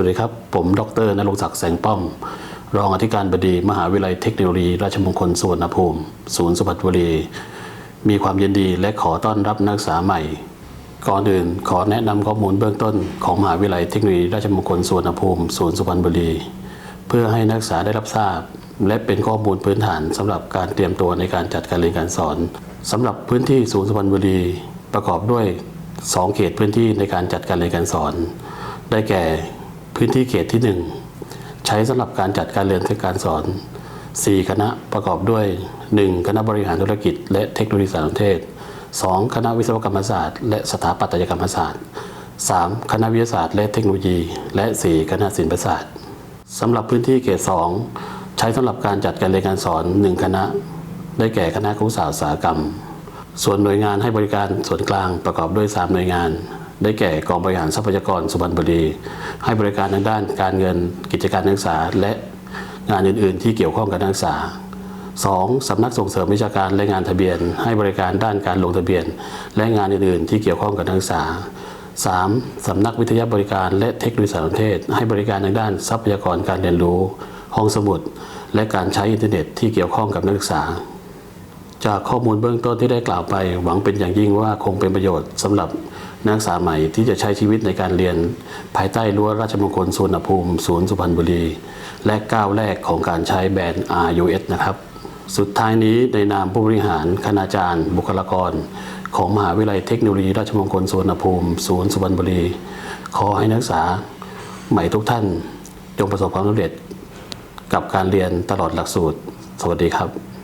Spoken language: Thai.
สวัสดีครับ ผม ดรนรงศักดิ์แสงป้อม รองอธิการบดี มหาวิทยาลัยเทคโนโลยี ราชมงคลสุวรรณภูมิ ศูนย์สุพรรณบุรี มีความยินดีและขอต้อนรับนักศึกษาใหม่ ก่อนอื่นขอแนะนำข้อมูลเบื้องต้นของมหาวิทยาลัยเทคโนโลยี ราชมงคลสุวรรณภูมิ ศูนย์สุพรรณบุรี เพื่อให้นักศึกษาได้รับทราบ และเป็นข้อมูลพื้นฐานสำหรับการเตรียมตัวในการจัดการเรียนการสอนสำหรับพื้นที่ศูนย์สุพรรณบุรี ประกอบด้วย 2 เขตพื้นที่ในการจัดการเรียนการสอน ได้แก่ พื้นที่เขตที่ 1 ใช้สำหรับการจัดการเรียนการสอน 4 คณะประกอบด้วย 1. คณะบริหารธุรกิจ และเทคโนโลยีสารสนเทศ 2. คณะวิศวกรรมศาสตร์ และสถาปัตยกรรมศาสตร์ 3. คณะวิทยาศาสตร์และเทคโนโลยี และ 4. คณะศิลปศาสตร์สำหรับพื้นที่เขต 2 ใช้สำหรับการจัดการเรียนการสอน 1 คณะ ได้แก่คณะครุศาสตร์อุตสาหกรรม ส่วนหน่วยงานให้บริการส่วนกลางประกอบด้วย 3 หน่วยงาน ได้แก่กองบริหารทรัพยากรสุพรรณบุรี ให้บริการทางด้านการเงินกิจการนักศึกษา และงานอื่น ๆ ที่เกี่ยวข้องกับนักศึกษา 2. สำนักส่งเสริมวิชาการและงานทะเบียน ให้บริการด้านการลงทะเบียน และงานอื่น ๆ ที่เกี่ยวข้องกับนักศึกษา 3. สำนักวิทยาบริการและเทคโนโลยีสารสนเทศ ให้บริการทางด้านทรัพยากรการเรียนรู้ ห้องสมุด และการใช้อินเทอร์เน็ตที่เกี่ยวข้องกับนักศึกษา จากข้อมูลเบื้องต้นที่ได้กล่าวไป หวังเป็นอย่างยิ่งว่าคงเป็นประโยชน์สำหรับนักศึกษาใหม่ที่จะใช้ชีวิตในการเรียน ภายใต้รั้วราชมงคลสุวรรณภูมิศูนย์สุพรรณบุรี และก้าวแรกของการใช้แบรนด์ RUS นะครับ สุดท้ายนี้ในนามผู้บริหารคณาจารย์ บุคลากร ของมหาวิทยาลัยเทคโนโลยีราชมงคลสุวรรณภูมิศูนย์สุพรรณบุรี ขอให้นักศึกษาใหม่ทุกท่าน จงประสบความสำเร็จ กับการเรียนตลอดหลักสูตร สวัสดีครับ